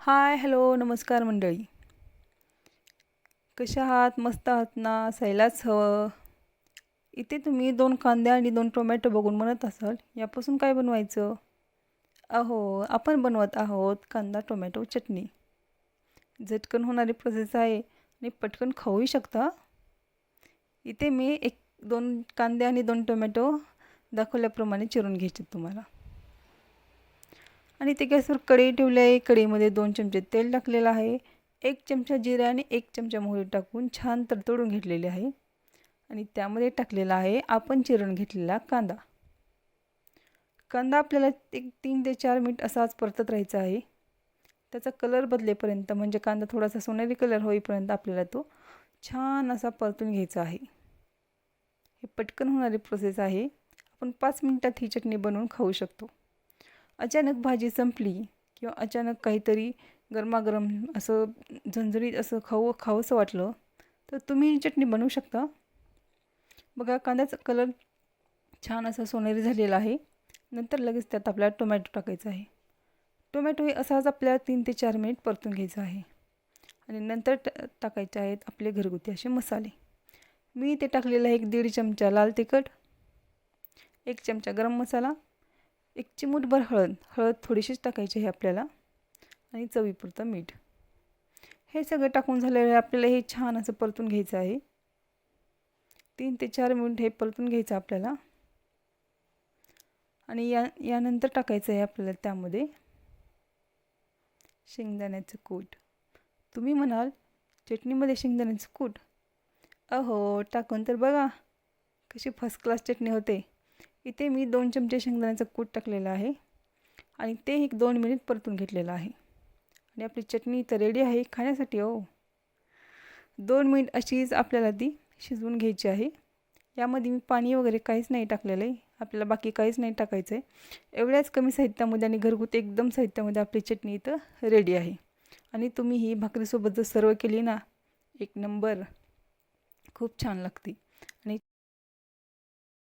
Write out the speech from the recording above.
Hi hello नमस्कार मंडळी. कशा आहात? मस्त आहात ना? सैलाच हवं. इथे तुम्ही दोन कांदे आणि दोन टोमॅटो बघून म्हणत असाल यापासून काय बनवायचं? अहो आपण बनवत आहोत कांदा टोमॅटो चटणी. झटकन होणारी प्रोसेस आहे आणि पटकन खाऊही शकता. इथे मी एक दोन कांदे आणि दोन टोमॅटो दाखवल्याप्रमाणे चिरून घ्यायचे तुम्हाला. आणि ते गॅसवर कढई ठेवली आहे. कढईमध्ये दोन चमचे तेल टाकलेलं आहे. एक चमचा जिरा आणि एक चमचा मोहरी टाकून छान तडतडून घेतलेले आहे. आणि त्यामध्ये टाकलेला आहे आपण चिरून घेतलेला कांदा. कांदा आपल्याला एक तीन ते चार मिनिट असाच परतत राहायचा आहे. त्याचा कलर बदलेपर्यंत म्हणजे कांदा थोडासा सोनेरी कलर होईपर्यंत आपल्याला तो छान असा परतून घ्यायचा आहे. हे पटकन होणारी प्रोसेस आहे. आपण पाच मिनटात ही चटणी बनवून खाऊ शकतो. अचानक भाजी संपली किंवा अचानक काहीतरी गरमागरम असं झणझणीत असं खाऊ खावंसं वाटलं तर तुम्ही ही चटणी बनवू शकता. बघा कांद्याचा कलर छान असा सोनेरी झालेला आहे. नंतर लगेच त्यात आपल्याला टोमॅटो टाकायचा आहे. टोमॅटो हे असाच आपल्याला तीन ते चार मिनिट परतून घ्यायचं आहे. आणि नंतर ट टाकायचे आहेत आपले घरगुती असे मसाले. मी ते टाकलेलं आहे एक दीड चमचा लाल तिखट एक चमचा गरम मसाला एक चिमूटभर हळद हळद थोडीशीच टाकायची आहे आपल्याला आणि चवीपुरतं मीठ. हे सगळं टाकून झालेलं आपल्याला हे छान असं परतून घ्यायचं आहे. तीन ते चार मिनिट हे परतून घ्यायचं आपल्याला. आणि या यानंतर टाकायचं आहे आपल्याला त्यामध्ये शेंगदाण्याचं कूट. तुम्ही म्हणाल चटणीमध्ये शेंगदाण्याचं कूट? अहो टाकून तर बघा कशी फर्स्ट क्लास चटणी होते. इथे मी दोन चमचे शेंगदाण्याचं कूट टाकलेलं आहे आणि ते एक दोन मिनिट परतून घेतलेलं आहे. आणि आपली चटणी इथं रेडी आहे खाण्यासाठी हो. दोन मिनिट अशीच आपल्याला ती शिजवून घ्यायची आहे. यामध्ये मी पाणी वगैरे काहीच नाही टाकलेलं आहे. आपल्याला बाकी काहीच नाही टाकायचं आहे. एवढ्याच कमी साहित्यामध्ये आणि घरगुती एकदम साहित्यामध्ये आपली चटणी इथं रेडी आहे. आणि तुम्ही ही भाकरीसोबत जर सर्व केली ना एक नंबर खूप छान लागते. आणि